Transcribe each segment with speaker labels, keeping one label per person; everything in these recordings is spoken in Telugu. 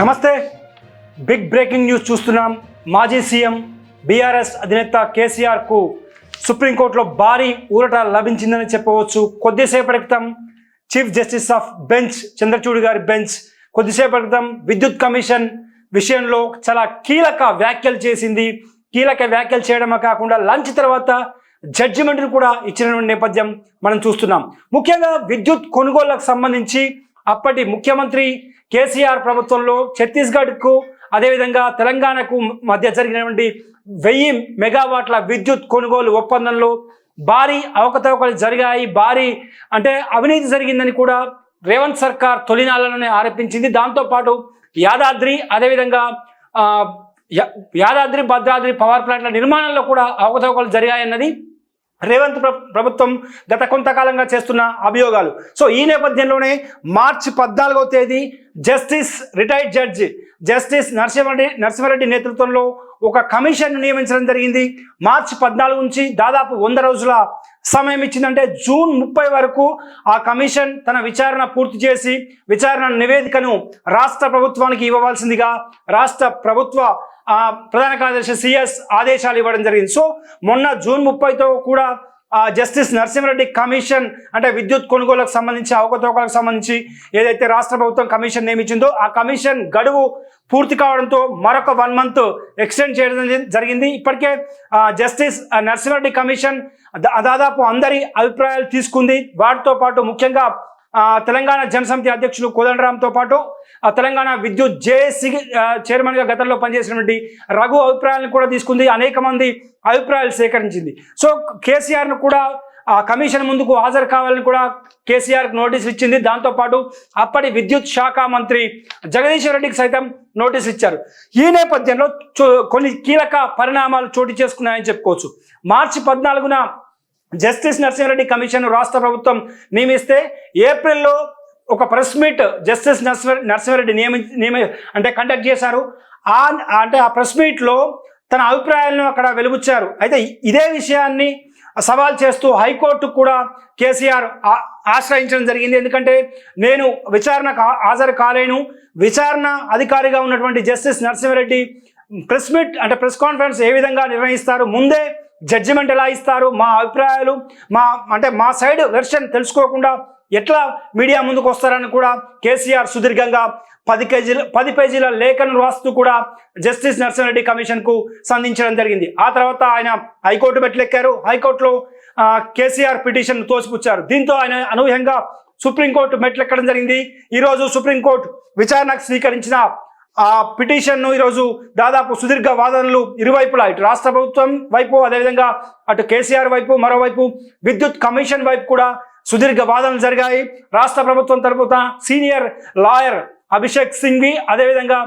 Speaker 1: నమస్తే. బిగ్ బ్రేకింగ్ న్యూస్ చూస్తున్నాం. మాజీ సీఎం బీఆర్ఎస్ అధినేత కేసీఆర్కు సుప్రీంకోర్టులో భారీ ఊరట లభించిందని చెప్పవచ్చు. కొద్దిసేపటి క్రితం chief justice of bench Chandrachud గారి బెంచ్ కొద్దిసేపటి క్రితం విద్యుత్ కమిషన్ విషయంలో చాలా కీలక వ్యాఖ్యలు చేసింది. కీలక వ్యాఖ్యలు చేయడమే కాకుండా లంచ్ తర్వాత జడ్జిమెంట్ను కూడా ఇచ్చిన నేపథ్యం మనం చూస్తున్నాం. ముఖ్యంగా విద్యుత్ కొనుగోళ్ళకు సంబంధించి అప్పటి ముఖ్యమంత్రి కేసీఆర్ ప్రభుత్వంలో ఛత్తీస్గఢ్కు అదేవిధంగా తెలంగాణకు మధ్య జరిగినటువంటి వెయ్యి మెగావాట్ల విద్యుత్ కొనుగోలు ఒప్పందంలో భారీ అవకతవకలు జరిగాయి. భారీ అంటే అవినీతి జరిగిందని కూడా రేవంత్ సర్కార్ తొలినాళ్ళలోనే ఆరోపించింది. దాంతోపాటు యాదాద్రి అదేవిధంగా యాదాద్రి భద్రాద్రి పవర్ ప్లాంట్ల నిర్మాణంలో కూడా అవకతవకలు జరిగాయన్నది రేవంత్ ప్ర- ప్రభుత్వం గత కొంతకాలంగా చేస్తున్న అభియోగాలు. సో ఈ నేపథ్యంలోనే మార్చి పద్నాలుగో తేదీ justice retired judge justice Narasimha Reddy Narasimha Reddy నేతృత్వంలో ఒక కమిషన్ నియమించడం జరిగింది. మార్చి పద్నాలుగు నుంచి దాదాపు వంద రోజుల సమయం ఇచ్చిందంటే జూన్ ముప్పై వరకు ఆ కమిషన్ తన విచారణ పూర్తి చేసి విచారణ నివేదికను రాష్ట్ర ప్రభుత్వానికి ఇవ్వవలసిందిగా రాష్ట్ర ప్రభుత్వ ప్రధాన కార్యదర్శి సిఎస్ ఆదేశాలు ఇవ్వడం జరిగింది. సో మొన్న జూన్ ముప్పైతో కూడా ఆ, జస్టిస్ నరసింహారెడ్డి కమిషన్ అంటే విద్యుత్ కొనుగోలకు సంబంధించి అవకతవకలకు సంబంధించి ఏదైతే రాష్ట్ర ప్రభుత్వం కమిషన్ నియమించిందో ఆ కమిషన్ గడువు పూర్తి కావడంతో మరొక వన్ మంత్ ఎక్స్టెండ్ చేయడం జరిగింది. ఇప్పటికే జస్టిస్ నరసింహారెడ్డి కమిషన్ దా- దాదాపు అందరి అభిప్రాయాలు తీసుకుంది. వాటితో పాటు ముఖ్యంగా తెలంగాణ జనసమితి అధ్యక్షులు కోదండరామ్తో పాటు ఆ, తెలంగాణ విద్యుత్ జేఏసీ చైర్మన్గా గతంలో పనిచేసినటువంటి రఘు అభిప్రాయాలను కూడా తీసుకుంది. అనేక మంది అభిప్రాయాలు సేకరించింది. సో కేసీఆర్ను కూడా ఆ కమిషన్ ముందుకు హాజరు కావాలని కూడా కేసీఆర్కి నోటీస్ ఇచ్చింది. దాంతోపాటు అప్పటి విద్యుత్ శాఖ మంత్రి జగదీశ్వర్ రెడ్డికి సైతం నోటీస్ ఇచ్చారు. ఈ నేపథ్యంలో చో- కొన్ని కీలక పరిణామాలు చోటు చేసుకున్నాయని చెప్పుకోవచ్చు. మార్చి పద్నాలుగున జస్టిస్ నరసింహారెడ్డి కమిషన్ రాష్ట్ర ప్రభుత్వం నియమిస్తే ఏప్రిల్లో ఒక press meet justice Narasimha Narasimha Reddy నియమి నియమి అంటే కండక్ట్ చేశారు. ఆ అంటే ఆ ప్రెస్ మీట్లో తన అభిప్రాయాలను అక్కడ వెలుగుచ్చారు. అయితే ఇదే విషయాన్ని సవాల్ చేస్తూ హైకోర్టు కూడా కేసీఆర్ ఆశ్రయించడం జరిగింది. ఎందుకంటే నేను విచారణకు హాజరు కాలేను. విచారణ అధికారిగా ఉన్నటువంటి జస్టిస్ నరసింహారెడ్డి ప్రెస్ మీట్ అంటే ప్రెస్ కాన్ఫరెన్స్ ఏ విధంగా నిర్వహిస్తారు? ముందే జడ్జిమెంట్ ఎలా ఇస్తారు? మా అభిప్రాయాలు మా అంటే మా సైడ్ వెర్షన్ తెలుసుకోకుండా ఎట్లా మీడియా ముందుకు వస్తారని కూడా కేసీఆర్ సుదీర్ఘంగా పది కేజీల పది పేజీల లేఖను రాస్తూ కూడా జస్టిస్ నరసింహారెడ్డి కమిషన్కు సంధించడం జరిగింది. ఆ తర్వాత ఆయన హైకోర్టు మెట్లెక్కారు. హైకోర్టులో కేసీఆర్ పిటిషన్ తోసిపుచ్చారు. దీంతో ఆయన అనూహ్యంగా సుప్రీంకోర్టు మెట్లెక్కడం జరిగింది. ఈరోజు సుప్రీంకోర్టు విచారణకు స్వీకరించిన ఆ పిటిషన్ను ఈరోజు దాదాపు సుదీర్ఘ వాదనలు ఇరువైపులా ఇటు రాష్ట్ర ప్రభుత్వం వైపు అదేవిధంగా అటు కేసీఆర్ వైపు మరోవైపు విద్యుత్ కమిషన్ వైపు కూడా సుదీర్ఘ వాదనలు జరిగాయి. రాష్ట్ర ప్రభుత్వం తరపున సీనియర్ లాయర్ అభిషేక్ సింఘ్వి అదేవిధంగా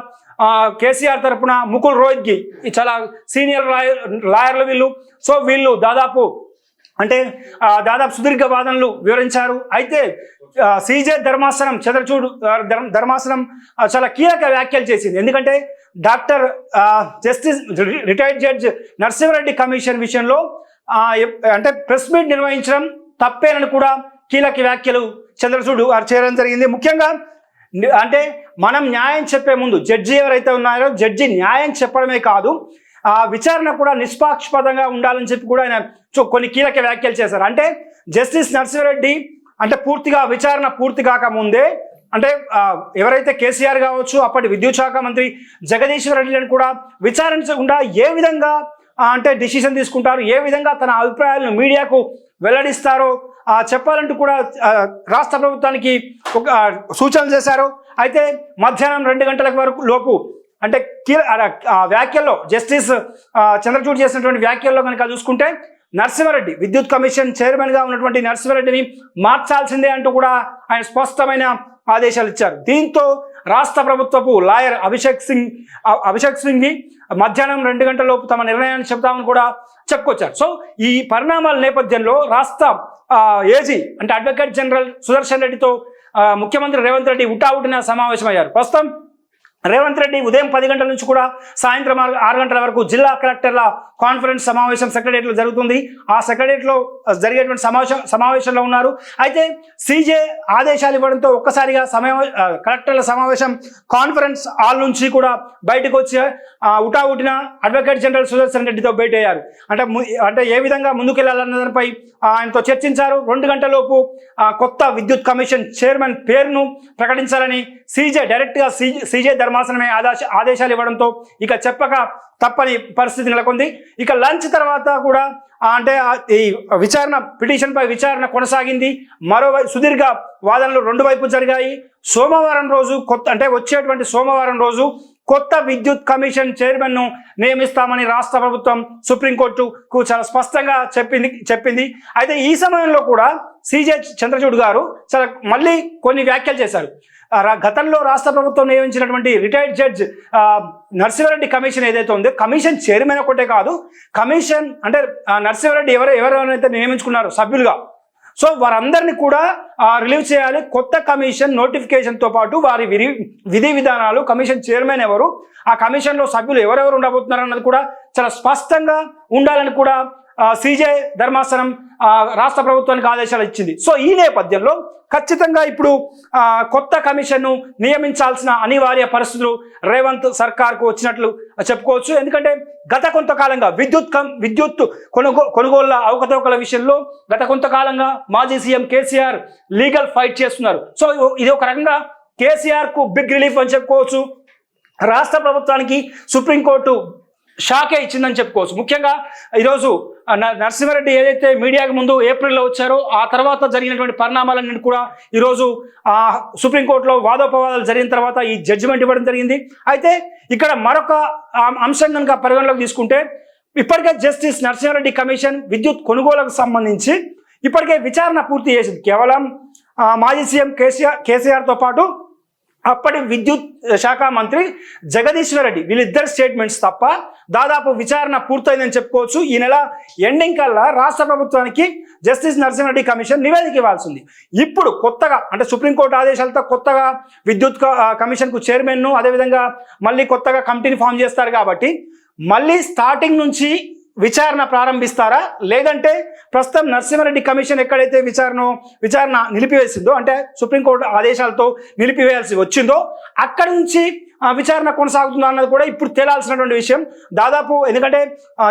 Speaker 1: కేసీఆర్ తరపున ముకుల్ రోహిత్కి చాలా సీనియర్ లాయర్ లాయర్లు వీళ్ళు. సో వీళ్ళు దాదాపు అంటే దాదాపు సుదీర్ఘ వాదనలు వివరించారు. అయితే సిజే సీజే ధర్మాసనం చంద్రచూడ్ ధర్మాసనం చాలా కీలక వ్యాఖ్యలు చేసింది. ఎందుకంటే డాక్టర్ జస్టిస్ రి- రిటైర్డ్ జడ్జ్ నరసింహారెడ్డి కమిషన్ విషయంలో అంటే ప్రెస్ మీట్ నిర్వహించడం తప్పేనని కూడా కీలక వ్యాఖ్యలు చంద్రచూడు వారు చేయడం జరిగింది. ముఖ్యంగా అంటే మనం న్యాయం చెప్పే ముందు జడ్జి ఎవరైతే ఉన్నారో జడ్జి న్యాయం చెప్పడమే కాదు విచారణ కూడా నిష్పాక్షపాతంగా ఉండాలని చెప్పి కూడా ఆయన కొన్ని కీలక వ్యాఖ్యలు చేశారు. అంటే జస్టిస్ నరసింహారెడ్డి అంటే పూర్తిగా విచారణ పూర్తి కాకముందే అంటే ఎవరైతే కేసీఆర్ కావచ్చు అప్పటి విద్యుత్ శాఖ మంత్రి జగదీశ్వర్ రెడ్డిని కూడా విచారించకుండా ఏ విధంగా అంటే డిసిషన్ తీసుకుంటారు ఏ విధంగా తన అభిప్రాయాలను మీడియాకు వెల్లడిస్తారో చెప్పాలంటూ కూడా రాష్ట్ర ప్రభుత్వానికి ఒక సూచనలు చేశారు. అయితే మధ్యాహ్నం రెండు గంటల వరకు లోపు అంటే కీల ఆ వ్యాఖ్యల్లో జస్టిస్ చంద్రచూడ్ చేసినటువంటి వ్యాఖ్యల్లో కనుక చూసుకుంటే నరసింహారెడ్డి విద్యుత్ కమిషన్ చైర్మన్గా ఉన్నటువంటి నరసింహారెడ్డిని మార్చాల్సిందే అంటూ కూడా ఆయన స్పష్టమైన ఆదేశాలు ఇచ్చారు. దీంతో రాష్ట్ర ప్రభుత్వపు లాయర్ అభిషేక్ సింగ్ అభిషేక్ సింగ్ని మధ్యాహ్నం రెండు గంటల లోపు తమ నిర్ణయాన్ని చెబుతామని కూడా చెప్పుకొచ్చారు. సో ఈ పరిణామాల నేపథ్యంలో రాష్ట్ర ఏజీ అంటే అడ్వకేట్ జనరల్ సుదర్శన్ రెడ్డితో ముఖ్యమంత్రి రేవంత్ రెడ్డి ఉటావుటిన సమావేశమయ్యారు. ప్రస్తుతం రేవంత్ రెడ్డి ఉదయం పది గంటల నుంచి కూడా సాయంత్రం ఆరు గంటల వరకు జిల్లా కలెక్టర్ల కాన్ఫరెన్స్ సమావేశం సెక్రటరియట్లో జరుగుతుంది. ఆ సెక్రటరియట్లో జరిగేటువంటి సమావేశం సమావేశంలో ఉన్నారు. అయితే సీజే ఆదేశాలు ఇవ్వడంతో ఒక్కసారిగా సమయం కలెక్టర్ల సమావేశం కాన్ఫరెన్స్ హాల్ నుంచి కూడా బయటకు వచ్చి ఆ, ఉటావుటిన అడ్వకేట్ జనరల్ సుదర్శన్ రెడ్డితో భేటీ అయ్యారు. అంటే అంటే ఏ విధంగా ముందుకెళ్ళాలన్న దానిపై ఆయనతో చర్చించారు. రెండు గంటలలోపు ఆ, కొత్త విద్యుత్ కమిషన్ చైర్మన్ పేరును ప్రకటించాలని సీజే డైరెక్ట్గా సీజే సీజే ధర్మాసనమే ఆదేశ ఆదేశాలు ఇవ్వడంతో ఇక చెప్పక తప్పని పరిస్థితి నెలకొంది. ఇక లంచ్ తర్వాత కూడా అంటే ఈ విచారణ పిటిషన్పై విచారణ కొనసాగింది. మరోవైపు సుదీర్ఘ వాదనలు రెండు వైపు జరిగాయి. సోమవారం రోజు కొత్త అంటే వచ్చేటువంటి సోమవారం రోజు కొత్త విద్యుత్ కమిషన్ చైర్మన్ను నియమిస్తామని రాష్ట్ర ప్రభుత్వం సుప్రీంకోర్టుకు చాలా స్పష్టంగా చెప్పింది చెప్పింది. అయితే ఈ సమయంలో కూడా సిజే చంద్రచూడ్ గారు చాలా మళ్ళీ కొన్ని వ్యాఖ్యలు చేశారు. గతంలో రాష్ట్ర ప్రభుత్వం నియమించినటువంటి రిటైర్డ్ జడ్జ్ నరసింహారెడ్డి కమిషన్ ఏదైతే ఉందో కమిషన్ చైర్మన్ ఒకటే కాదు కమిషన్ అంటే నరసింహారెడ్డి ఎవరు ఎవరెవరైతే నియమించుకున్నారో సభ్యులుగా. సో వారందరినీ కూడా రిలీవ్ చేయాలి. కొత్త కమిషన్ నోటిఫికేషన్తో పాటు వారి విధి విధి విధానాలు కమిషన్ చైర్మన్ ఎవరు ఆ కమిషన్లో సభ్యులు ఎవరెవరు ఉండబోతున్నారు అన్నది కూడా చాలా స్పష్టంగా ఉండాలని కూడా సిజే ధర్మాసనం రాష్ట్ర ప్రభుత్వానికి ఆదేశాలు ఇచ్చింది. సో ఈ నేపథ్యంలో ఖచ్చితంగా ఇప్పుడు కొత్త కమిషన్ను నియమించాల్సిన అనివార్య పరిస్థితులు రేవంత్ సర్కార్కు వచ్చినట్లు చెప్పుకోవచ్చు. ఎందుకంటే గత కొంతకాలంగా విద్యుత్ కం విద్యుత్ కొనుగో కొనుగోళ్ళ అవకతవకల విషయంలో గత కొంతకాలంగా మాజీ సీఎం కేసీఆర్ లీగల్ ఫైట్ చేస్తున్నారు. సో ఇది ఒక రకంగా కేసీఆర్కు బిగ్ రిలీఫ్ అని చెప్పుకోవచ్చు. రాష్ట్ర ప్రభుత్వానికి సుప్రీంకోర్టు షాకే ఇచ్చిందని చెప్పుకోవచ్చు. ముఖ్యంగా ఈరోజు న- నరసింహారెడ్డి ఏదైతే మీడియాకి ముందు ఏప్రిల్లో వచ్చారో ఆ తర్వాత జరిగినటువంటి పరిణామాలన్నీ కూడా ఈరోజు ఆ, సుప్రీంకోర్టులో వాదోపవాదాలు జరిగిన తర్వాత ఈ జడ్జిమెంట్ ఇవ్వడం జరిగింది. అయితే ఇక్కడ మరొక అంశం కనుక పరిగణలోకి తీసుకుంటే ఇప్పటికే జస్టిస్ నరసింహారెడ్డి కమిషన్ విద్యుత్ కొనుగోలుకు సంబంధించి ఇప్పటికే విచారణ పూర్తి చేసింది. కేవలం మాజీ సీఎం కేసీఆర్ కేసీఆర్తో పాటు అప్పటి విద్యుత్ శాఖ మంత్రి జగదీశ్వర్ రెడ్డి. వీళ్ళిద్దరు స్టేట్మెంట్స్ తప్ప దాదాపు విచారణ పూర్తయిందని చెప్పుకోవచ్చు. ఈ నెల ఎండింగ్ కల్లా రాష్ట్ర ప్రభుత్వానికి జస్టిస్ నరసింహారెడ్డి కమిషన్ నివేదిక ఇవ్వాల్సింది. ఇప్పుడు కొత్తగా అంటే సుప్రీంకోర్టు ఆదేశాలతో కొత్తగా విద్యుత్ కమిషన్కు చైర్మన్ను అదేవిధంగా మళ్ళీ కొత్తగా కమిటీని ఫామ్ చేస్తారు కాబట్టి మళ్ళీ స్టార్టింగ్ నుంచి విచారణ ప్రారంభిస్తారా? లేదంటే ప్రస్తుతం నరసింహారెడ్డి కమిషన్ ఎక్కడైతే విచారణ విచారణ నిలిపివేసిందో అంటే సుప్రీంకోర్టు ఆదేశాలతో నిలిపివేయాల్సి వచ్చిందో అక్కడి నుంచి విచారణ కొనసాగుతుందా అన్నది కూడా ఇప్పుడు తేలాల్సినటువంటి విషయం. దాదాపు ఎందుకంటే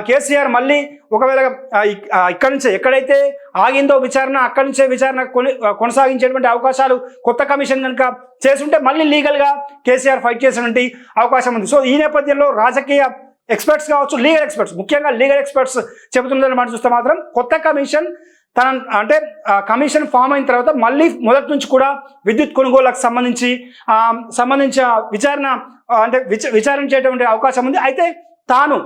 Speaker 1: కేసీఆర్ మళ్ళీ ఒకవేళ ఇక్కడి నుంచే ఎక్కడైతే ఆగిందో విచారణ అక్కడి నుంచే విచారణ కొని కొనసాగించేటువంటి అవకాశాలు కొత్త కమిషన్ కనుక చేసుంటే మళ్ళీ లీగల్గా కేసీఆర్ ఫైట్ చేసినటువంటి అవకాశం ఉంది. సో ఈ నేపథ్యంలో రాజకీయ ఎక్స్పర్ట్స్ కావచ్చు లీగల్ ఎక్స్పర్ట్స్ ముఖ్యంగా లీగల్ ఎక్స్పర్ట్స్ చెబుతుందని మాట చూస్తే మాత్రం కొత్త కమిషన్ తన అంటే ఆ కమిషన్ ఫామ్ అయిన తర్వాత మళ్ళీ మొదటి నుంచి కూడా విద్యుత్ కొనుగోలుకు సంబంధించి సంబంధించిన విచారణ అంటే విచ విచారణ చేయటువంటి అవకాశం ఉంది. అయితే తాను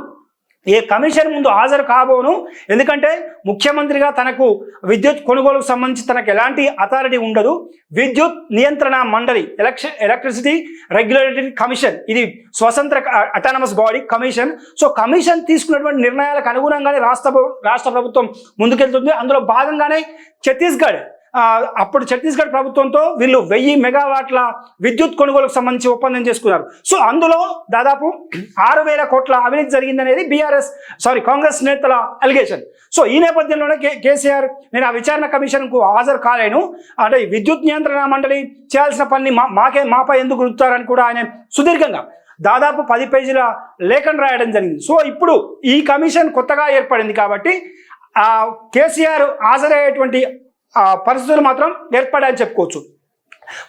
Speaker 1: ఏ కమిషన్ ముందు హాజరు కాబోను. ఎందుకంటే ముఖ్యమంత్రిగా తనకు విద్యుత్ కొనుగోలుకు సంబంధించి తనకు ఎలాంటి అథారిటీ ఉండదు. విద్యుత్ నియంత్రణ మండలి ఎలక్షన్ ఎలక్ట్రిసిటీ రెగ్యులేటరీ కమిషన్ ఇది స్వతంత్ర autonomous body commission. So commission తీసుకున్నటువంటి నిర్ణయాలకు అనుగుణంగానే రాష్ట్ర రాష్ట్ర ప్రభుత్వం ముందుకెళ్తుంది. అందులో భాగంగానే ఛత్తీస్గఢ్ అప్పుడు ఛత్తీస్గఢ్ ప్రభుత్వంతో వీళ్ళు వెయ్యి మెగావాట్ల విద్యుత్ కొనుగోలుకు సంబంధించి ఒప్పందం చేసుకున్నారు. సో అందులో దాదాపు ఆరు వేల కోట్ల అవినీతి జరిగిందనేది బీఆర్ఎస్ సారీ కాంగ్రెస్ నేతల అలిగేషన్ సో ఈ నేపథ్యంలోనే కే కేసీఆర్ నేను ఆ విచారణ కమిషన్కు హాజరు కాలేను. అంటే విద్యుత్ నియంత్రణ మండలి చేయాల్సిన పని మా మాకే మాపై ఎందుకు గుర్తారని కూడా ఆయన సుదీర్ఘంగా దాదాపు పది పేజీల లేఖను రాయడం జరిగింది. సో ఇప్పుడు ఈ కమిషన్ కొత్తగా ఏర్పడింది కాబట్టి కేసీఆర్ హాజరయ్యేటువంటి పరిస్థితులు మాత్రం ఏర్పడాయని చెప్పుకోవచ్చు.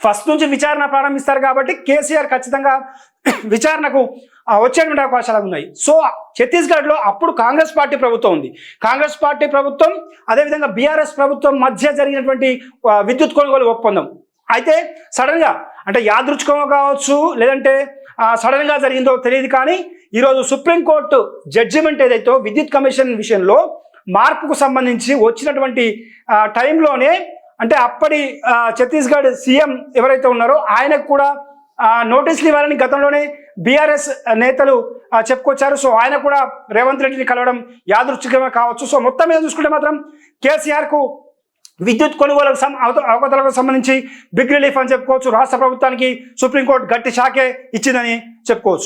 Speaker 1: ఫస్ట్ నుంచి విచారణ ప్రారంభిస్తారు కాబట్టి కేసీఆర్ ఖచ్చితంగా విచారణకు వచ్చేటువంటి అవకాశాలు ఉన్నాయి. సో ఛత్తీస్గఢ్లో అప్పుడు కాంగ్రెస్ పార్టీ ప్రభుత్వం ఉంది. కాంగ్రెస్ పార్టీ ప్రభుత్వం అదేవిధంగా బీఆర్ఎస్ ప్రభుత్వం మధ్య జరిగినటువంటి విద్యుత్ కొనుగోలు ఒప్పందం. అయితే సడన్గా అంటే యాదృచ్ఛికంగా కావచ్చు లేదంటే సడన్గా జరిగిందో తెలియదు కానీ ఈరోజు సుప్రీంకోర్టు జడ్జిమెంట్ ఏదైతే విద్యుత్ కమిషన్ విషయంలో మార్పుకు సంబంధించి వచ్చినటువంటి టైంలోనే అంటే అప్పటి ఛత్తీస్గఢ్ సీఎం ఎవరైతే ఉన్నారో ఆయనకు కూడా నోటీసులు ఇవ్వాలని గతంలోనే బీఆర్ఎస్ నేతలు చెప్పుకొచ్చారు. సో ఆయన కూడా రేవంత్ రెడ్డిని కలవడం యాదృచ్ఛికమే కావచ్చు. సో మొత్తం మీద చూసుకుంటే మాత్రం కేసీఆర్కు విద్యుత్ కొనుగోలకు సం సంబంధించి బిగ్ రిలీఫ్ అని చెప్పుకోవచ్చు. రాష్ట్ర ప్రభుత్వానికి సుప్రీంకోర్టు గట్టి షాకే ఇచ్చిందని చెప్పుకోవచ్చు.